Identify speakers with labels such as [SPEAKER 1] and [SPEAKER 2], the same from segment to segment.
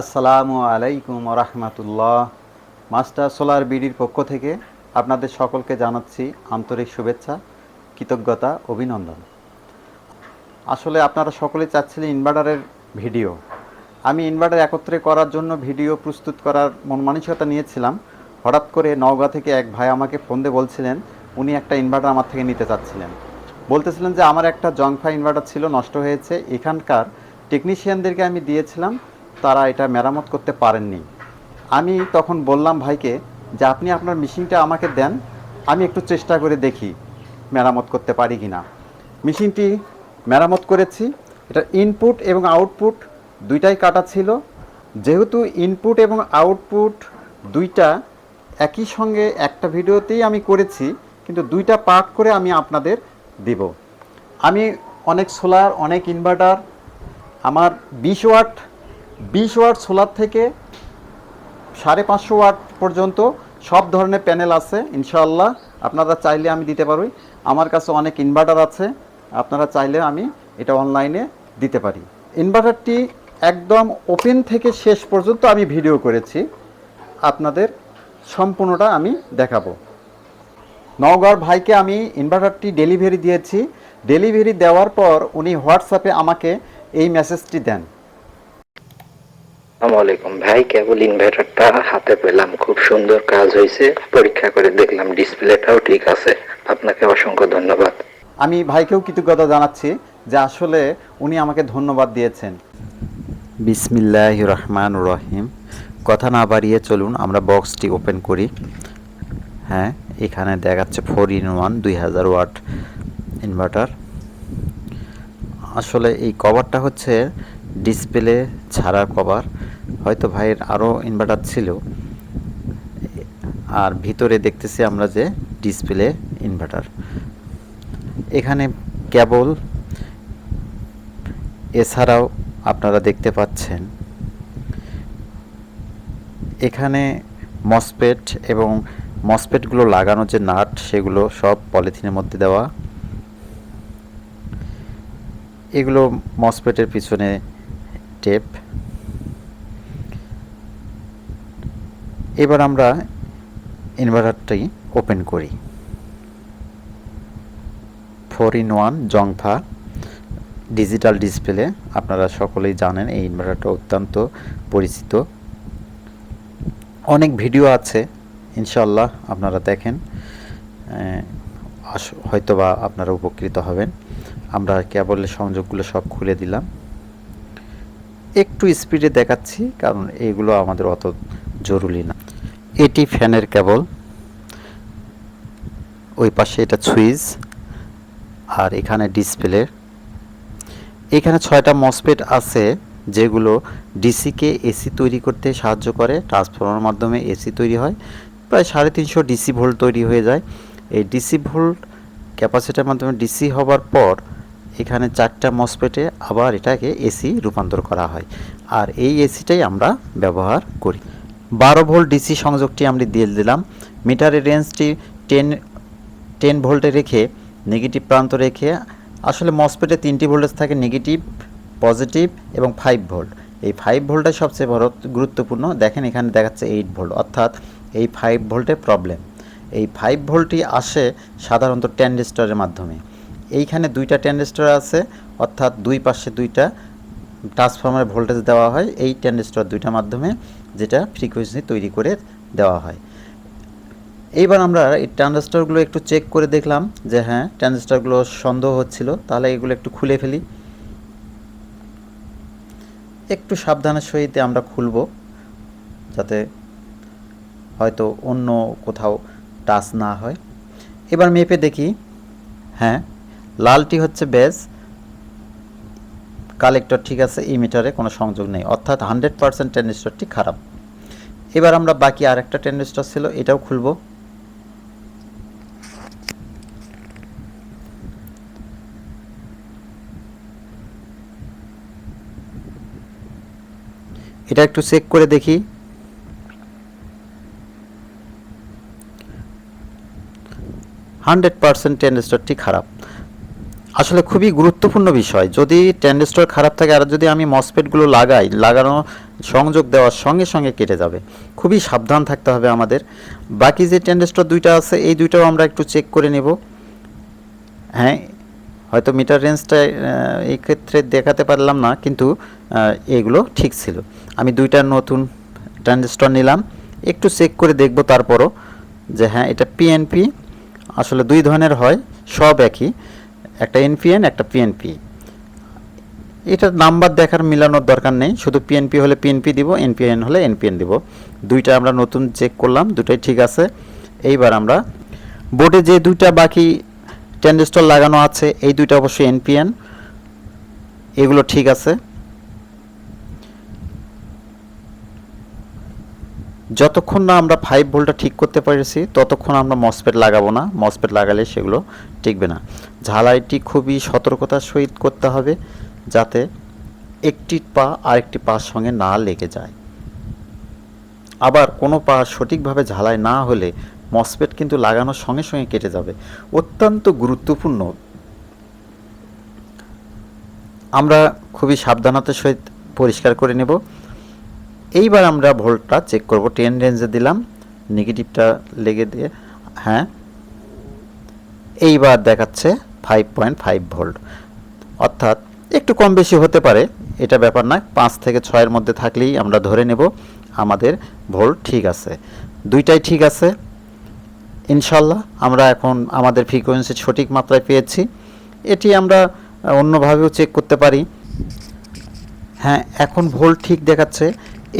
[SPEAKER 1] আসসালামু আলাইকুম রহমতুল্লাহ master solar বিডির পক্ষ থেকে আপনাদের সকলকে জানাচ্ছি আন্তরিক শুভেচ্ছা, কৃতজ্ঞতা, অভিনন্দন। আসলে আপনারা সকলেই চাচ্ছিলেন ইনভার্টারের ভিডিও। আমি ইনভার্টার একত্রে করার জন্য ভিডিও প্রস্তুত করার মন মানসিকতা নিয়েছিলাম। হঠাৎ করে নওগাঁ থেকে এক ভাই আমাকে ফোন দিয়ে বলছিলেন, উনি একটা ইনভার্টার আমার থেকে নিতে চাচ্ছিলেন। বলতেছিলেন যে, আমার একটা জংফা ইনভার্টার ছিল, নষ্ট হয়েছে। এখানকার টেকনিশিয়ানদেরকে আমি দিয়েছিলাম তারা এটা মেরামত করতে পারেননি। আমি তখন বললাম, ভাইকে, যে আপনি আপনার মেশিনটা আমাকে দেন, আমি একটু চেষ্টা করে দেখি মেরামত করতে পারি কি না মেশিনটি মেরামত করেছি। এটা ইনপুট এবং আউটপুট দুইটাই কাটা ছিল। যেহেতু ইনপুট এবং আউটপুট দুইটা একই সঙ্গে একটা ভিডিওতেই আমি করেছি, কিন্তু দুইটা পার্ট করে আমি আপনাদের দিব। আমি অনেক সোলার অনেক ইনভার্টার আমার বিশ ওয়াট বিশ ওয়াট সোলার থেকে সাড়ে পাঁচশো ওয়াট পর্যন্ত সব ধরনের প্যানেল আছে, ইনশাআল্লাহ। আপনারা চাইলে আমি দিতে পারি। আমার কাছে অনেক ইনভার্টার আছে, আপনারা চাইলে আমি এটা অনলাইনে দিতে পারি। ইনভার্টারটি একদম ওপেন থেকে শেষ পর্যন্ত আমি ভিডিও করেছি। আপনাদের সম্পূর্ণটা আমি দেখাবো। নওগাঁর ভাইকে আমি ইনভার্টারটি ডেলিভারি দিয়েছি। ডেলিভারি দেওয়ার পর উনি হোয়াটসঅ্যাপে আমাকে এই মেসেজটি দেন।
[SPEAKER 2] আসসালামু আলাইকুম ভাই কেবল ইনভার্টারটা হাতে পেলাম। খুব সুন্দর কাজ হয়েছে। পরীক্ষা করে দেখলাম ডিসপ্লেটাও ঠিক আছে। আপনাকে অসংখ্য ধন্যবাদ।
[SPEAKER 1] আমি ভাইকেও কৃতজ্ঞতা জানাচ্ছি যে আসলে উনি আমাকে ধন্যবাদ দিয়েছেন। বিসমিল্লাহ রহমান রহিম কথা না বাড়িয়ে চলুন আমরা বক্সটি ওপেন করি। হ্যাঁ এখানে দেখাচ্ছে ফোর ইন ওয়ান দুই হাজার ওয়াট ইনভার্টার আসলে এই কভারটা হচ্ছে ডিসপ্লে ছাড়া কভার হয়তো ভাইয়ের আরও ইনভার্টার ছিল। আর ভিতরে দেখতেছি আমরা যে ডিসপ্লে ইনভার্টার এখানে কেবল এছাড়াও আপনারা দেখতে পাচ্ছেন। এখানে মসপেট এবং মসপেটগুলো লাগানো যে নাট, সেগুলো সব পলিথিনের মধ্যে দেওয়া। এগুলো মসপেটের পিছনে টেপ এবার আমরা ইনভার্টারটি ওপেন করি। ফোর ইন ওয়ান জংফা ডিজিটাল ডিসপ্লে আপনারা সকলেই জানেন এই ইনভার্টারটা অত্যন্ত পরিচিত। অনেক ভিডিও আছে ইনশাল্লাহ আপনারা দেখেন হয়তোবা আপনারা উপকৃত হবেন। আমরা কেবলের সংযোগগুলো সব খুলে দিলাম। একটু স্পিডে দেখাচ্ছি, কারণ এইগুলো আমাদের অত জরুরি না। এটি ফ্যানের কেবল। ওই পাশে এটা সুইচ আর এখানে ডিসপ্লে এখানে ছয়টা মসপেট আছে, যেগুলো ডিসিকে এসি তৈরি করতে সাহায্য করে ট্রান্সফর্মার মাধ্যমে এসি তৈরি হয়। প্রায় সাড়ে তিনশো ডিসি ভোল্ট তৈরি হয়ে যায়। এই ডিসি ভোল্ট ক্যাপাসিটার মাধ্যমে ডিসি হবার পর এখানে চারটা মসপেটে আবার এটাকে এসি রূপান্তর করা হয়। আর এই এসিটাই আমরা ব্যবহার করি। বারো ভোল্ট ডিসি সংযোগটি আমরা দিয়ে দিলাম। মিটারের রেঞ্জটি টেন টেন ভোল্টে রেখে, নেগেটিভ প্রান্ত রেখে, আসলে মসপেটে তিনটি ভোল্টেজ থাকে, নেগেটিভ, পজিটিভ এবং ফাইভ ভোল্ট। এই ফাইভ ভোল্টটাই সবচেয়ে বড়, গুরুত্বপূর্ণ। দেখেন এখানে দেখাচ্ছে এইট ভোল্ট। অর্থাৎ এই ফাইভ ভোল্টের প্রবলেম। এই ফাইভ ভোল্টটি আসে সাধারণত ট্যান্ডেস্টারের মাধ্যমে। এইখানে দুইটা ট্যান্ডেস্টার আছে, অর্থাৎ দুই পাশে দুইটা ট্রান্সফর্মার ভোল্টেজ দেওয়া হয়, এই ট্যান্ডেস্টার দুইটার মাধ্যমে যেটা ফ্রিকোয়েন্সি তৈরি করে দেওয়া হয়। এইবার আমরা এই ট্রানজিস্টারগুলো একটু চেক করে দেখলাম যে হ্যাঁ ট্রানজিস্টারগুলো সন্দেহ হচ্ছিল, তাহলে এগুলো একটু খুলে ফেলি। একটু সাবধানের সহিত আমরা খুলব, যাতে হয়তো অন্য কোথাও টাচ না হয়। এবার মেপে দেখি হ্যাঁ লালটি হচ্ছে বেজ। কালেক্টর ঠিক আছে ইমিটারে কোনো সংযোগ নেই। অর্থাৎ হান্ড্রেড পারসেন্ট ট্যান্ডিস্টরটি খারাপ। এবার আমরা বাকি আরেকটা ট্যান্ডিস্টর ছিল, এটাও খুলব। এটা একটু চেক করে দেখি। হান্ড্রেড পারসেন্ট ট্যান্ডিস্টরটি খারাপ। আসলে খুবই গুরুত্বপূর্ণ বিষয়। যদি ট্যান্ডেস্টর খারাপ থাকে, আর যদি আমি মসপেটগুলো লাগাই, লাগানো সংযোগ দেওয়ার সঙ্গে সঙ্গে কেটে যাবে। খুবই সাবধান থাকতে হবে আমাদের। বাকি যে ট্যান্ডেস্টর দুইটা আছে, এই দুইটাও আমরা একটু চেক করে নেব। হ্যাঁ হয়তো মিটার রেঞ্জটা এই ক্ষেত্রে দেখাতে পারলাম না, কিন্তু এগুলো ঠিক ছিল। আমি দুইটা নতুন ট্রানজিস্টর নিলাম। একটু চেক করে দেখব তারপরও যে হ্যাঁ এটা পিএনপি আসলে দুই ধরনের হয়, সব একই। একটা এনপিএন একটা পিএনপি এটা নাম্বার দেখার মিলানোর দরকার নেই। শুধু পিএনপি হলে পিএনপি দিব এনপিএন হলে এনপিএন দিব। দুইটা আমরা নতুন চেক করলাম, দুটাই ঠিক আছে। এইবার আমরা বোর্ডে যে দুইটা বাকি ট্যান্ডেস্টর লাগানো আছে, এই দুইটা অবশ্যই এনপিএন এগুলো ঠিক আছে। যতক্ষণ না আমরা ফাইভ ভোল্টটা ঠিক করতে পেরেছি, ততক্ষণ আমরা মসপেট লাগাবো না। মসপেট লাগালে সেগুলো টিকবে না। ঝালাইটি খুবই সতর্কতার সহিত করতে হবে যাতে একটি পা আরেকটি পার সঙ্গে না লেগে যায়। আবার কোনো পা সঠিকভাবে ঝালাই না হলে মসপেট কিন্তু লাগানোর সঙ্গে সঙ্গে কেটে যাবে। অত্যন্ত গুরুত্বপূর্ণ। আমরা খুবই সাবধানতার সহিত পরিষ্কার করে নেব। এইবার আমরা ভোল্টটা চেক করব। টেন রেঞ্জে দিলাম নেগেটিভটা লেগে দিয়ে হ্যাঁ। এইবার দেখাচ্ছে ফাইভ পয়েন্ট ফাইভ ভোল্ট অর্থাৎ একটু কম বেশি হতে পারে, এটা ব্যাপার না পাঁচ থেকে ছয়ের মধ্যে থাকলেই আমরা ধরে নেব, আমাদের ভোল্ট ঠিক আছে। দুইটাই ঠিক আছে। ইনশাল্লাহ আমরা এখন আমাদের ফ্রিকোয়েন্সি সঠিক মাত্রায় পেয়েছি। এটি আমরা অন্যভাবেও চেক করতে পারি। হ্যাঁ এখন ভোল্ট ঠিক দেখাচ্ছে।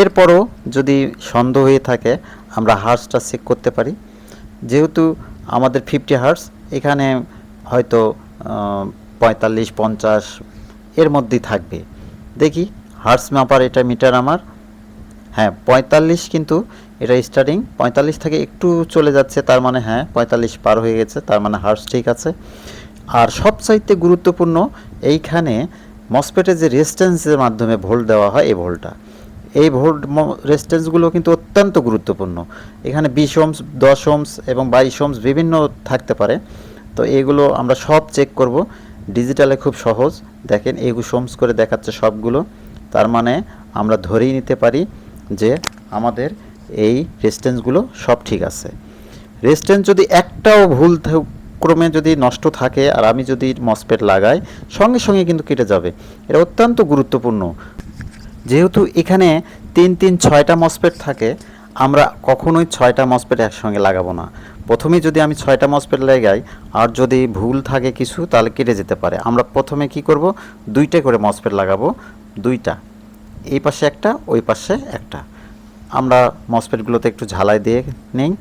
[SPEAKER 1] এরপরও যদি সন্দেহ হয়ে থাকে, আমরা হার্সটা চেক করতে পারি। যেহেতু আমাদের ফিফটি হার্স, এখানে হয়তো পঁয়তাল্লিশ, পঞ্চাশ এর মধ্যেই থাকবে। দেখি, হার্স মাপার এটা মিটার আমার। হ্যাঁ পঁয়তাল্লিশ কিন্তু এটা স্টার্টিং পঁয়তাল্লিশ থেকে একটু চলে যাচ্ছে, তার মানে হ্যাঁ পঁয়তাল্লিশ পার হয়ে গেছে, তার মানে হার্স ঠিক আছে। আর সবচাইতে গুরুত্বপূর্ণ, এইখানে মসপেটে যে রেজিস্ট্যান্সের মাধ্যমে ভোল্ট দেওয়া হয়, এই ভোল্টটা এই ভোল্ট রেজিস্ট্যান্সগুলো কিন্তু অত্যন্ত গুরুত্বপূর্ণ। এখানে বিশ ওমস দশ ওমস এবং বাইশ ওমস বিভিন্ন থাকতে পারে। তো এগুলো আমরা সব চেক করব। ডিজিটালে খুব সহজ। দেখেন এগুলো সোমস করে দেখাচ্ছে সবগুলো। তার মানে আমরা ধরেই নিতে পারি যে আমাদের এই রেজিস্ট্যান্সগুলো সব ঠিক আছে। রেজিস্ট্যান্স যদি একটাও ভুল ক্রমে যদি নষ্ট থাকে আর আমি যদি মসপেট লাগাই, সঙ্গে সঙ্গে কিন্তু কেটে যাবে। এটা অত্যন্ত গুরুত্বপূর্ণ। যেহেতু এখানে তিন তিন ছয়টা মসপেট থাকে, আমরা কখনোই ছয়টা মসপেট একসঙ্গে লাগাবো না। প্রথমে যদি আমি ছয়টা মসপেট লাগাই, আর যদি ভুল থাকে কিছু, তাহলে কেটে যেতে পারে। আমরা প্রথমে কি করব? দুইটা করে মসপেট লাগাবো। দুইটা। এই পাশে একটা, ওই পাশে একটা। আমরা মসপেটগুলোতে একটু ঝালাই দিয়ে নেই।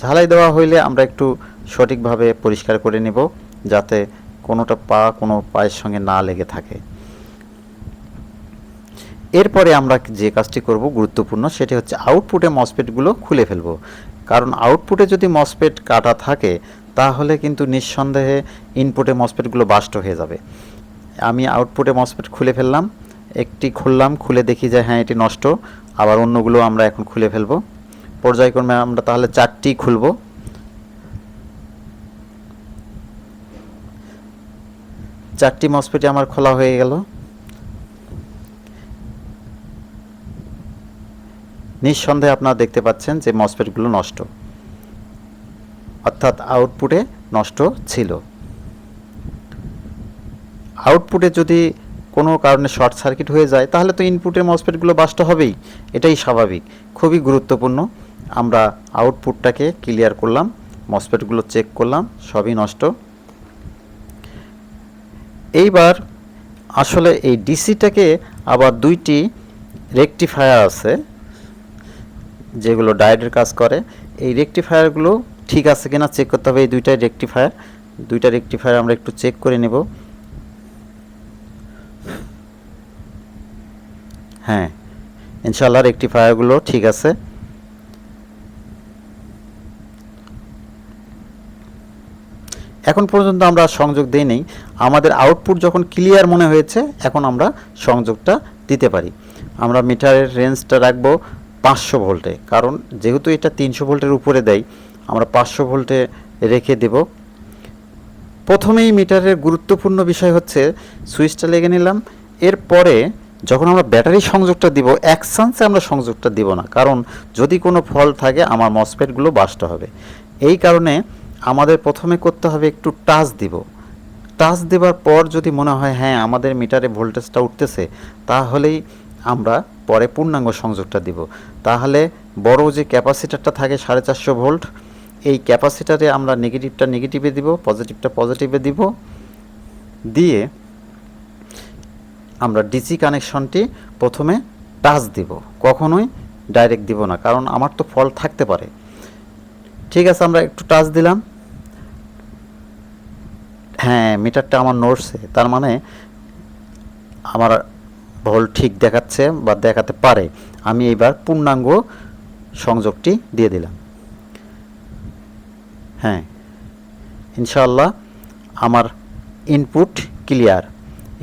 [SPEAKER 1] ঝালাই দেওয়া হইলে আমরা একটু সঠিকভাবে পরিষ্কার করে নেব, যাতে কোনোটা পা কোনো পায়ের সঙ্গে না লেগে থাকে। এরপরে আমরা যে কাজটি করব গুরুত্বপূর্ণ সেটি হচ্ছে আউটপুটে মসপেটগুলো খুলে ফেলব। কারণ আউটপুটে যদি মসপেট কাটা থাকে, তাহলে কিন্তু নিঃসন্দেহে ইনপুটে মসপেটগুলো বাস্ট হয়ে যাবে। আমি আউটপুটে মসপেট খুলে ফেললাম, একটি খুললাম, খুলে দেখি যে হ্যাঁ এটি নষ্ট, আবার অন্যগুলো আমরা এখন খুলে ফেলব। পর্যায়ক্রমে আমরা তাহলে চারটি খুলবো। চারটি মসপেটই আমার খোলা হয়ে গেল। নিঃসন্দেহে আপনারা দেখতে পাচ্ছেন যে মসপেটগুলো নষ্ট। অর্থাৎ আউটপুটে নষ্ট ছিল। আউটপুটে যদি কোনো কারণে শর্ট সার্কিট হয়ে যায়, তাহলে তো ইনপুটের মসপেটগুলো বাস্ট হবেই। এটাই স্বাভাবিক। খুবই গুরুত্বপূর্ণ। আমরা আউটপুটটাকে ক্লিয়ার করলাম মসপেটগুলো চেক করলাম, সবই নষ্ট। এইবার আসলে এই ডিসিটাকে আবার দুইটি রেকটিফায়ার আছে, যেগুলো ডায়েটের কাজ করে। এই রেকটিফায়ারগুলো ঠিক আছে কিনা চেক করতে হবে, এই দুইটাই রেকটিফায়ার। দুইটা রেকটিফায়ার আমরা একটু চেক করে নেব। হ্যাঁ ইনশাল্লাহ রেকটিফায়ারগুলো ঠিক আছে। এখন পর্যন্ত আমরা সংযোগ দিই নেই। আমাদের আউটপুট যখন ক্লিয়ার মনে হয়েছে, এখন আমরা সংযোগটা দিতে পারি। আমরা মিটারের রেঞ্জটা রাখব পাঁচশো ভোল্টে। কারণ যেহেতু এটা তিনশো ভোল্টের উপরে দেয়, আমরা পাঁচশো ভোল্টে রেখে দেব। প্রথমেই মিটারের গুরুত্বপূর্ণ বিষয় হচ্ছে সুইচটা লেগে নিলাম। এরপরে যখন আমরা ব্যাটারি সংযোগটা দিব, এক চান্সে আমরা সংযোগটা দিব না। কারণ যদি কোনো ফল থাকে, আমার মসপেটগুলো বাস্ট হবে। এই কারণে আমাদের প্রথমে করতে হবে একটু টাচ দিব। টাচ দেওয়ার পর যদি মনে হয় হ্যাঁ আমাদের মিটারে ভোল্টেজটা উঠতেছে, তাহলেই আমরা পরে পূর্ণাঙ্গ সংযোগটা দিব। তাহলে বড় যে ক্যাপাসিটারটা থাকে সাড়ে চারশো ভোল্ট, এই ক্যাপাসিটারে আমরা নেগেটিভটা নেগেটিভে দিব, পজিটিভটা পজিটিভে দিব। দিয়ে আমরা ডিসি কানেকশনটি প্রথমে টাচ দিব, কখনোই ডাইরেক্ট দিব না, কারণ আমার তো ফল থাকতে পারে। ঠিক আছে, আমরা একটু টাচ দিলাম। হ্যাঁ মিটারটা আমার নড়ছে। তার মানে আমার ভোল ঠিক দেখাচ্ছে বা দেখাতে পারে। আমি এবার পূর্ণাঙ্গ সংযোগটি দিয়ে দিলাম। হ্যাঁ ইনশাআল্লাহ আমার ইনপুট ক্লিয়ার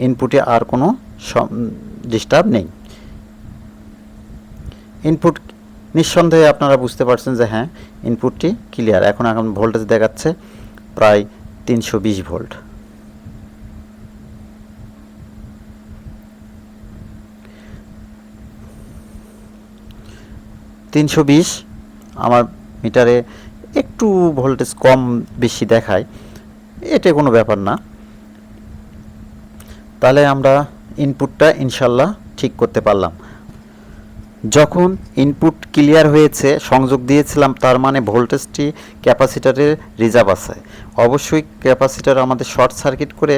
[SPEAKER 1] ইনপুটে আর কোনো ডিস্টার্ব নেই। ইনপুট নিঃসন্দেহে আপনারা বুঝতে পারছেন যে হ্যাঁ ইনপুটটি ক্লিয়ার এখন এখন ভোল্টেজ দেখাচ্ছে, প্রায় তিনশো বিশ ভোল্ট। তিনশো বিশ আমার মিটারে একটু ভোল্টেজ কম বেশি দেখায়, এটা কোনো ব্যাপার না। তাহলে আমরা ইনপুটটা ইনশাল্লাহ ঠিক করতে পারলাম। যখন ইনপুট ক্লিয়ার হয়েছে, সংযোগ দিয়েছিলাম, তার মানে ভোল্টেজটি ক্যাপাসিটারের রিজার্ভ আছে। অবশ্যই ক্যাপাসিটার আমাদের শর্ট সার্কিট করে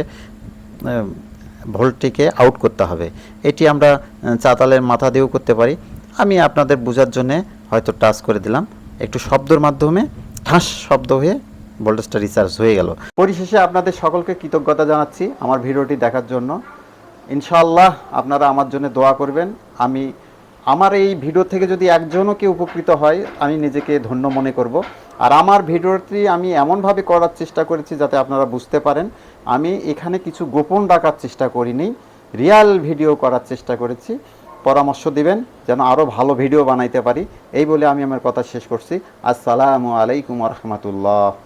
[SPEAKER 1] ভোল্টটিকে আউট করতে হবে। এটি আমরা চাতালের মাথা দিয়েও করতে পারি। আমি আপনাদের বোঝার জন্যে হয়তো টাচ করে দিলাম। একটু শব্দর মাধ্যমে ঠাস শব্দ হয়ে ভোল্টেজটা রিচার্জ হয়ে গেল। পরিশেষে আপনাদের সকলকে কৃতজ্ঞতা জানাচ্ছি আমার ভিডিওটি দেখার জন্য। ইনশাআল্লাহ আপনারা আমার জন্য দোয়া করবেন। আমি আমার এই ভিডিও থেকে যদি একজনও কেউ উপকৃত হয়, আমি নিজেকে ধন্য মনে করব। আর আমার ভিডিওটি আমি এমনভাবে করার চেষ্টা করেছি যাতে আপনারা বুঝতে পারেন। আমি এখানে কিছু গোপন রাখার চেষ্টা করিনি, রিয়াল ভিডিও করার চেষ্টা করেছি। পরামর্শ দিবেন, যেন আরও ভালো ভিডিও বানাইতে পারি। এই বলে আমি আমার কথা শেষ করছি। আসসালামু আলাইকুম রহমতুল্লাহ।